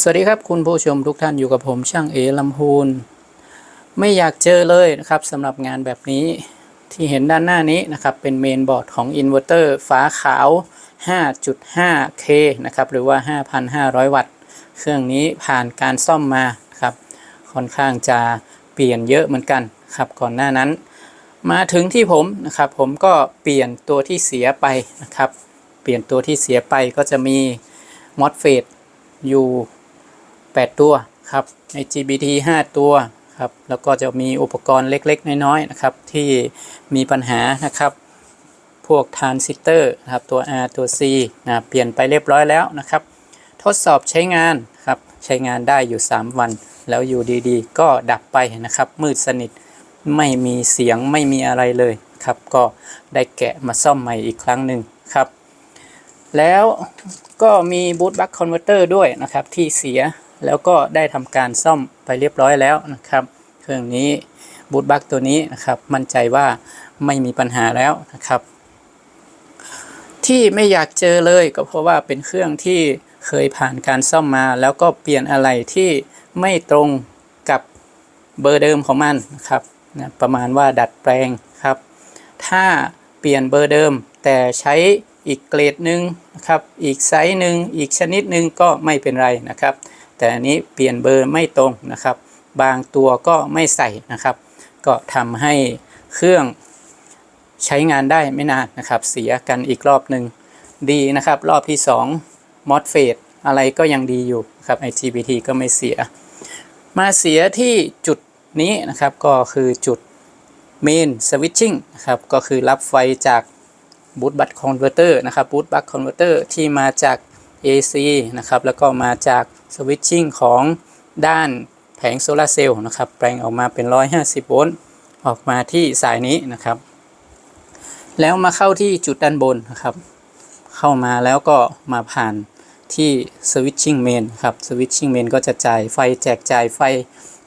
สวัสดีครับคุณผู้ชมทุกท่านอยู่กับผมช่างเอลำพูนไม่อยากเจอเลยนะครับสำหรับงานแบบนี้ที่เห็นด้านหน้านี้นะครับเป็นเมนบอร์ดของอินเวอร์เตอร์ฟ้าขาว 5.5K นะครับหรือว่า 5,500 วัตต์ เครื่องนี้ผ่านการซ่อมมาครับค่อนข้างจะเปลี่ยนเยอะเหมือนกันครับก่อนหน้านั้น มาถึงที่ผมนะครับผมก็เปลี่ยนตัวที่เสียไปนะครับเปลี่ยนตัวที่เสียไปก็จะมี MOSFET อยู่ 8 ตัวครับ IGBT 5 ตัวครับแล้วก็จะมีอุปกรณ์เล็กๆ น้อยๆนะครับที่มีปัญหานะครับพวกทรานซิสเตอร์นะครับตัว R ตัว C นะเปลี่ยนไปเรียบร้อยแล้วนะครับ ทดสอบใช้งานครับใช้งานได้อยู่ 3 วัน แล้วอยู่ดีๆ ก็ดับไปนะครับ มืดสนิทไม่มีเสียงไม่มีอะไรเลยครับ ก็ได้แกะมาซ่อมใหม่อีกครั้งหนึ่งครับ แล้วก็มีบูตบัคคอนเวอร์เตอร์ด้วยนะครับที่เสีย แล้วก็ได้ทำการซ่อมไปเรียบร้อยแล้วนะครับ เครื่องนี้บูตบัคตัวนี้นะครับ มั่นใจว่าไม่มีปัญหาแล้วนะครับ ที่ไม่อยากเจอเลยก็เพราะว่าเป็นเครื่องที่เคยผ่านการซ่อมมา แล้วก็เปลี่ยนอะไรที่ไม่ตรงกับเบอร์เดิมของมันนะครับนะประมาณว่าดัดแปลงครับ ถ้าเปลี่ยนเบอร์เดิม แต่ใช้อีกเกรดหนึ่งนะครับ อีกไซส์หนึ่งอีกชนิดหนึ่งก็ไม่เป็นไรนะครับ แต่อันนี้เปลี่ยนเบอร์ไม่ตรงนะครับ บางตัวก็ไม่ใส่นะครับ ก็ทำให้เครื่องใช้งานได้ไม่นานนะครับ เสียกันอีกรอบหนึ่งดีนะครับ รอบที่2 MOSFET อะไรก็ยังดีอยู่ครับ IGBT ก็ไม่เสีย มาเสียที่จุดนี้นะครับก็คือจุด Main Switching นะครับก็คือรับไฟจากบูตบัตคอนเวอร์เตอร์นะครับบูตบัตคอนเวอร์เตอร์ที่มาจาก AC นะครับแล้วก็มาจากสวิตชิ่งของด้านแผงโซลาเซลล์นะครับแปลงออกมาเป็น 150 โวลต์ออกมาที่สายนี้นะครับ แล้วมาเข้าที่จุดด้านบนนะครับ เข้ามาแล้วก็มาผ่านที่สวิตชิ่งเมนครับสวิตชิ่งเมนก็จะจ่ายไฟแจกจ่ายไฟ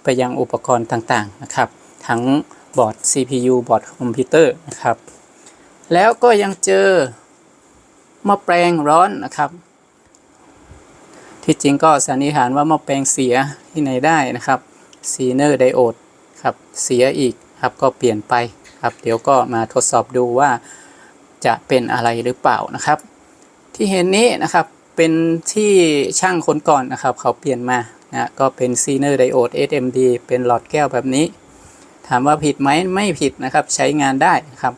ไปยังอุปกรณ์ต่างๆนะครับ ทั้งบอร์ด CPU บอร์ดคอมพิวเตอร์นะครับ แล้วก็ยังเจอม้อแปลงร้อนนะครับ ที่จริงก็สันนิษฐานว่าหม้อแปลงเสียที่ไหนได้นะครับซีเนอร์ไดโอดครับเสียอีกครับก็เปลี่ยนไปครับ เดี๋ยวก็มาทดสอบดูว่าจะเป็นอะไรหรือเปล่านะครับ ที่เห็นนี้นะครับเป็นที่ช่างคนก่อนนะครับ เขาเปลี่ยนมานะก็เป็นซีเนอร์ไดโอด SMD เป็นหลอดแก้วแบบนี้ ถามว่าผิดไหมไม่ผิดนะครับใช้งานได้นะครับ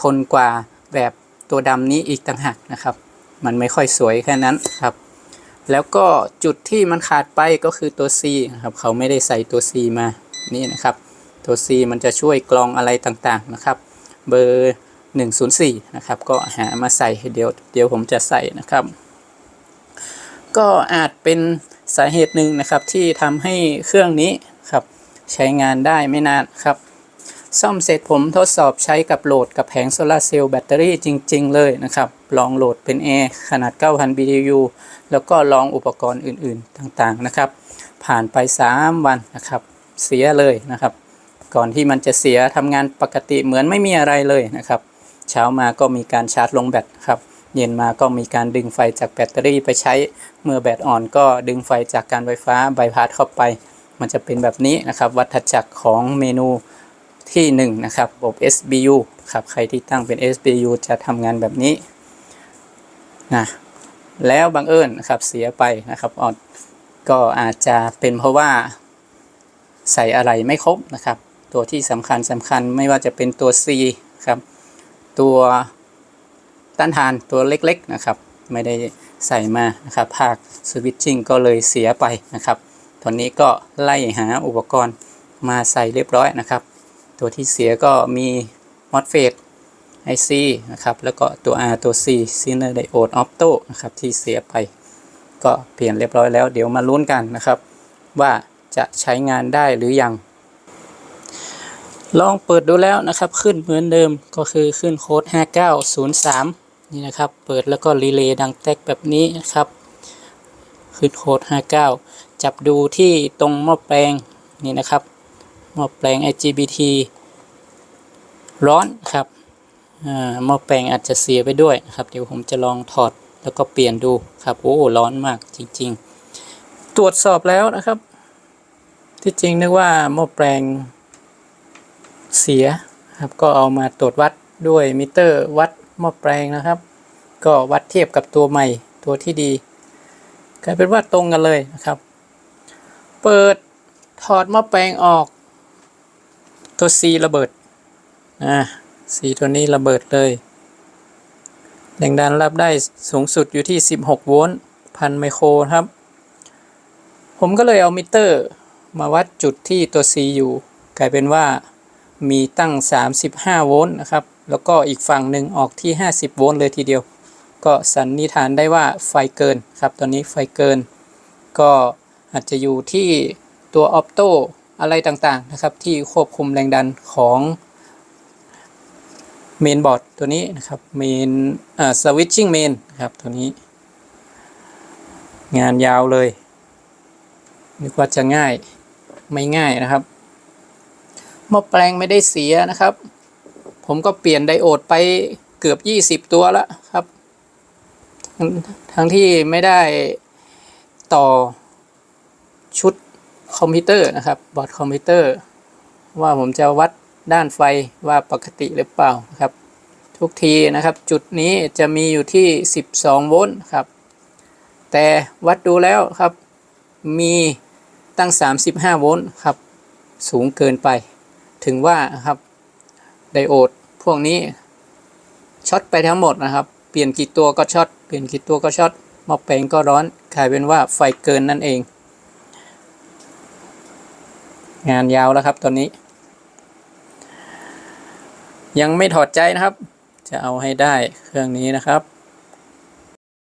ทนกว่าแบบตัวดำนี้อีกต่างหากนะครับ มันไม่ค่อยสวยแค่นั้นครับ แล้วก็จุดที่มันขาดไปก็คือตัว C นะครับเขาไม่ได้ใส่ตัว C มานี่นะครับ ตัว C มันจะช่วยกรองอะไรต่างๆนะครับ เบอร์ 104 นะครับ ก็หามาใส่เดี๋ยวเดี๋ยวผมจะใส่นะครับ ก็อาจเป็นสาเหตุหนึ่งนะครับที่ทำให้เครื่องนี้ครับใช้งานได้ไม่นานครับ ซ่อมเสร็จผมทดสอบใช้กับโหลดกับแผงโซลาร์เซลล์แบตเตอรี่จริง ๆ เลยนะครับ ลองโหลดเป็น A ขนาด 9,000 BTU แล้วก็ลองอุปกรณ์อื่นๆต่างๆนะครับ ผ่านไป 3 วันนะครับ เสียเลยนะครับ ก่อนที่มันจะเสียทำงานปกติเหมือนไม่มีอะไรเลยนะครับ เช้ามาก็มีการชาร์จลงแบตครับ เย็นมาก็มีการดึงไฟจากแบตเตอรี่ไปใช้ เมื่อแบตอ่อนก็ดึงไฟจากการไฟฟ้าไบพาสเข้าไป มันจะเป็นแบบนี้นะครับ วัฏจักรของเมนู ที่ 1 นะครับระบบ SBU ครับใครที่ตั้งเป็น SBU จะทำงานแบบนี้นะแล้วบังเอิญนะครับเสียไปนะครับออดก็อาจจะเป็นเพราะว่าใส่อะไรไม่ครบนะครับ ตัวที่สำคัญสำคัญไม่ว่าจะเป็นตัว C ครับ ตัวต้านทานตัวเล็กๆนะครับ ไม่ได้ใส่มานะครับภาคสวิตชิ่งก็เลยเสียไปนะครับตอนนี้ก็ไล่หาอุปกรณ์มาใส่เรียบร้อยนะครับ ตัวที่เสียก็มี MOSFET IC นะครับ แล้วก็ตัว R ตัว C Zener Diode Opto นะครับที่เสียไป ก็เปลี่ยนเรียบร้อยแล้ว เดี๋ยวมาลุ้นกันนะครับ ว่าจะใช้งานได้หรือยัง ลองเปิดดูแล้วนะครับ ขึ้นเหมือนเดิมก็คือขึ้นโค้ด 5903 นี่นะครับ เปิดแล้วก็รีเลย์ดังแตกแบบนี้นะครับ ขึ้นโค้ด 59 จับดูที่ตรงหม้อแปลงนี่นะครับ หม้อแปลง IGBT ร้อนครับอ่าหม้อแปลงอาจจะเสียไปด้วยครับ เดี๋ยวผมจะลองถอดแล้วก็เปลี่ยนดูครับ โอ้ร้อนมากจริง ๆ ตรวจสอบแล้วนะครับ ที่จริงนึกว่าหม้อแปลงเสียครับ ก็เอามาตรวจวัดด้วยมิเตอร์วัดหม้อแปลงนะครับ ก็วัดเทียบกับตัวใหม่ตัวที่ดีกลายเป็นว่าตรงกันเลยนะครับ เปิดถอดหม้อแปลงออก ตัว C ระเบิดอ่า C ตัวนี้ระเบิดเลยแรงดันรับได้สูงสุดอยู่ที่ 16 โวลต์พันไมโครครับ ผมก็เลยเอามิเตอร์มาวัดจุดที่ตัว C อยู่ กลายเป็นว่ามีตั้ง 35 โวลต์นะครับ แล้วก็อีกฝั่งหนึ่งออกที่ 50 โวลต์เลยทีเดียว ก็สันนิษฐานได้ว่าไฟเกินครับ ตอนนี้ไฟเกิน ก็อาจจะอยู่ที่ตัวออปโต อะไรต่างๆนะครับ ที่ควบคุมแรงดันของเมนบอร์ดตัวนี้นะครับเมนอ่าสวิตชิ่งเมนครับตัวนี้ งานยาวเลยนึกว่าจะง่ายไม่ง่ายนะครับหม้อแปลงไม่ได้เสียนะครับ ผมก็เปลี่ยนไดโอดไปเกือบ 20 ตัวแล้วครับ ทั้งทั้งที่ไม่ได้ต่อชุด คอมพิวเตอร์นะครับบอร์ดคอมพิวเตอร์ ว่าผมจะวัดด้านไฟว่าปกติหรือเปล่านะครับ ทุกทีนะครับ จุดนี้จะมีอยู่ที่ 12 โวลต์ครับ แต่วัดดูแล้วครับ มีตั้ง 35 โวลต์ครับ สูงเกินไป ถึงว่าครับไดโอดพวกนี้ช็อตไปทั้งหมดนะครับ เปลี่ยนกี่ตัวก็ช็อต เปลี่ยนกี่ตัวก็ช็อตหม้อแปลงก็ร้อน กลายเป็นว่าไฟเกินนั่นเอง งานยาวแล้วครับตอนนี้ ยังไม่ถอดใจนะครับ จะเอาให้ได้เครื่องนี้นะครับ